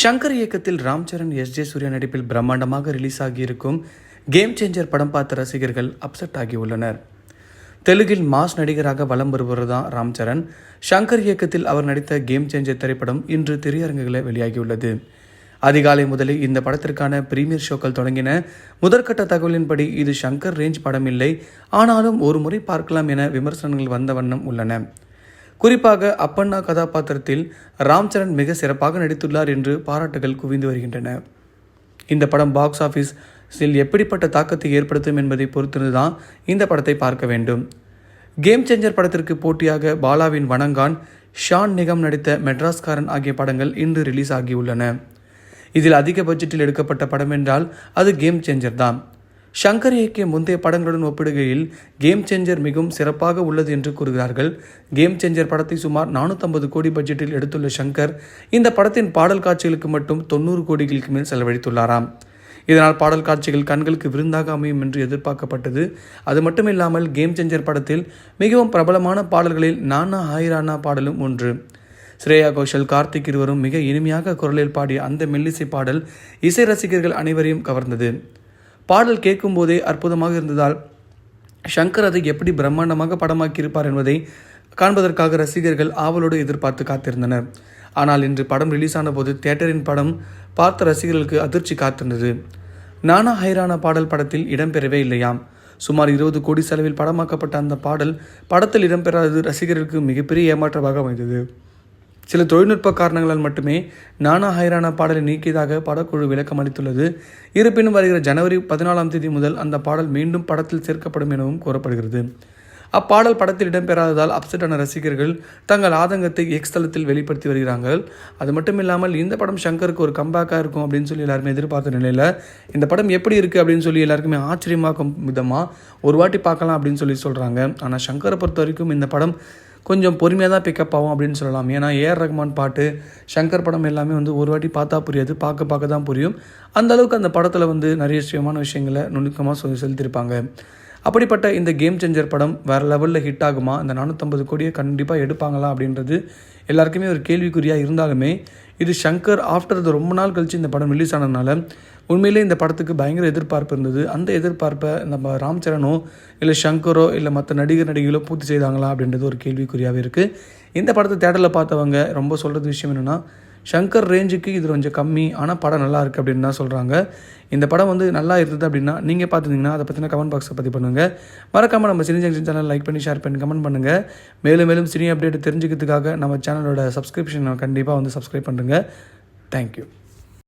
ஷங்கர் இயக்கத்தில் Ram Charan S J Surya நடிப்பில் பிரம்மாண்டமாக ரிலீஸ் ஆகியிருக்கும் கேம் சேஞ்சர் படம் பார்த்த ரசிகர்கள் அப்செட் ஆகியுள்ளனர். தெலுங்கில் மாஸ் நடிகராக வலம் வருபவர் தான் ராம் சரண். ஷங்கர் இயக்கத்தில் அவர் நடித்த கேம் சேஞ்சர் திரைப்படம் இன்று திரையரங்குகளில் வெளியாகியுள்ளது. அதிகாலை முதலே இந்த படத்திற்கான பிரீமியர் ஷோக்கள் தொடங்கின. முதற்கட்ட தகவலின்படி இது ஷங்கர் ரேஞ்ச் படம் இல்லை ஆனாலும் ஒரு முறை பார்க்கலாம் என விமர்சனங்கள் வந்த வண்ணம் உள்ளன. குறிப்பாக அப்பண்ணா கதாபாத்திரத்தில் ராம்சரண் மிக சிறப்பாக நடித்துள்ளார் என்று பாராட்டுகள் குவிந்து வருகின்றன. இந்த படம் பாக்ஸ் ஆஃபீஸில் எப்படிப்பட்ட தாக்கத்தை ஏற்படுத்தும் என்பதை பொறுத்திருந்துதான் இந்த படத்தை பார்க்க வேண்டும். கேம் சேஞ்சர் படத்திற்கு போட்டியாக பாலாவின் வணங்கான் ஷான் நிகம் நடித்த மெட்ராஸ்காரன் ஆகிய படங்கள் இன்று ரிலீஸ் ஆகியுள்ளன. இதில் அதிக பட்ஜெட்டில் எடுக்கப்பட்ட படம் என்றால் அது கேம் சேஞ்சர் தான். ஷங்கர் இயக்கிய முந்தைய படங்களுடன் ஒப்பிடுகையில் கேம் சேஞ்சர் மிகவும் சிறப்பாக உள்ளது என்று கூறுகிறார்கள். கேம் சேஞ்சர் படத்தை சுமார் நானூற்றம்பது கோடி பட்ஜெட்டில் எடுத்துள்ள ஷங்கர் இந்த படத்தின் பாடல் காட்சிகளுக்கு மட்டும் தொண்ணூறு கோடிகளுக்கு மேல் செலவழித்துள்ளாராம். இதனால் பாடல் காட்சிகள் கண்களுக்கு விருந்தாக அமையும் என்று எதிர்பார்க்கப்பட்டது. அது மட்டுமில்லாமல் கேம் சேஞ்சர் படத்தில் மிகவும் பிரபலமான பாடல்களில் நானா ஹாயிரானா பாடலும் ஒன்று. ஸ்ரேயா கோஷல் கார்த்திக் இருவரும் மிக இனிமையாக குரலில் பாடிய அந்த மெல்லிசை பாடல் இசை ரசிகர்கள் அனைவரையும் கவர்ந்தது. பாடல் கேட்கும்போதே அற்புதமாக இருந்ததால் ஷங்கர் அதை எப்படி பிரம்மாண்டமாக படமாக்கியிருப்பார் என்பதை காண்பதற்காக ரசிகர்கள் ஆவலோடு எதிர்பார்த்து காத்திருந்தனர். ஆனால் இன்று படம் ரிலீஸ் ஆன போது தியேட்டரின் படம் பார்த்த ரசிகர்களுக்கு அதிர்ச்சி காத்திருந்தது. நானா ஹைரான பாடல் படத்தில் இடம்பெறவே இல்லையாம். சுமார் இருபது கோடி செலவில் படமாக்கப்பட்ட அந்த பாடல் படத்தில் இடம்பெறாதது ரசிகர்களுக்கு மிகப்பெரிய ஏமாற்றமாக அமைந்தது. சில தொழில்நுட்ப காரணங்களால் மட்டுமே நானா ஹைரானா பாடலை நீக்கியதாக படக்குழு விளக்கம் அளித்துள்ளது. இருப்பினும் வருகிற ஜனவரி பதினாலாம் தேதி முதல் அந்த பாடல் மீண்டும் படத்தில் சேர்க்கப்படும் எனவும் கூறப்படுகிறது. அப்பாடல் படத்தில் இடம்பெறாததால் அப்செட்டான ரசிகர்கள் தங்கள் ஆதங்கத்தை எக்ஸ் தளத்தில் வெளிப்படுத்தி வருகிறார்கள். அது மட்டும் இல்லாமல் இந்த படம் ஷங்கருக்கு ஒரு கம்பேக்காக இருக்கும் அப்படின்னு சொல்லி எல்லாருமே எதிர்பார்த்த நிலையில் இந்த படம் எப்படி இருக்குது அப்படின்னு சொல்லி எல்லாருக்குமே ஆச்சரியமாக்கும் விதமாக ஒரு வாட்டி பார்க்கலாம் அப்படின்னு சொல்லி சொல்கிறாங்க ஆனால் ஷங்கரை பொறுத்த வரைக்கும் இந்த படம் கொஞ்சம் பொறுமையாக தான் பிக்கப் ஆகும் அப்படின்னு சொல்லலாம். ஏன்னா ஏஆர் ரஹ்மான் பாட்டு ஷங்கர் படம் எல்லாமே வந்து ஒரு வாட்டி பார்த்தா புரியாது. பார்க்க பார்க்க தான் புரியும். அந்த அளவுக்கு அந்த படத்தில் வந்து நிறைய விஷயமான விஷயங்களை நுணுக்கமாக சொல்லி செலுத்தியிருப்பாங்க அப்படிப்பட்ட இந்த கேம் சேஞ்சர் படம் வேறு லெவலில் ஹிட் ஆகுமா? இந்த நானூற்றம்பது கோடியை கண்டிப்பாக எடுப்பாங்களா அப்படின்றது எல்லாருக்குமே ஒரு கேள்விக்குறியாக இருந்தாலுமே இது ஷங்கர் ஆஃப்டர் த ரொம்ப நாள் கழித்து இந்த படம் ரிலீஸ் ஆனதுனால உண்மையிலே இந்த படத்துக்கு பயங்கர எதிர்பார்ப்பு இருந்தது. அந்த எதிர்பார்ப்பை நம்ம ராம் சரணோ இல்லை ஷங்கரோ இல்லை மற்ற நடிகர் நடிகைகளோ பூர்த்தி செய்தாங்களா அப்படின்றது ஒரு கேள்விக்குறியாகவே இருக்குது இந்த படத்தை தேட்டரில் பார்த்தவங்க ரொம்ப சொல்கிறது விஷயம் என்னென்னா ஷங்கர் ரேஞ்சுக்கு இது கொஞ்சம் கம்மி ஆனால் படம் நல்லா இருக்குது அப்படின்னு தான் சொல்கிறாங்க இந்த படம் வந்து நல்லா இருந்தது அப்படின்னா நீங்கள் பார்த்துருந்தீங்கன்னா அதை பற்றின கமெண்ட் பாக்ஸை பற்றி பண்ணுங்கள் மறக்காமல் நம்ம சினி ஜங்ஷன் சேனல் லைக் பண்ணி ஷேர் பண்ணி கமெண்ட் பண்ணுங்கள் மேலும் மேலும் சினி அப்டேட் தெரிஞ்சுக்கிறதுக்காக நம்ம சேனலோட சப்ஸ்கிரிப்ஷன் கண்டிப்பாக வந்து சப்ஸ்கிரைப் பண்ணுங்கள் தேங்க்யூ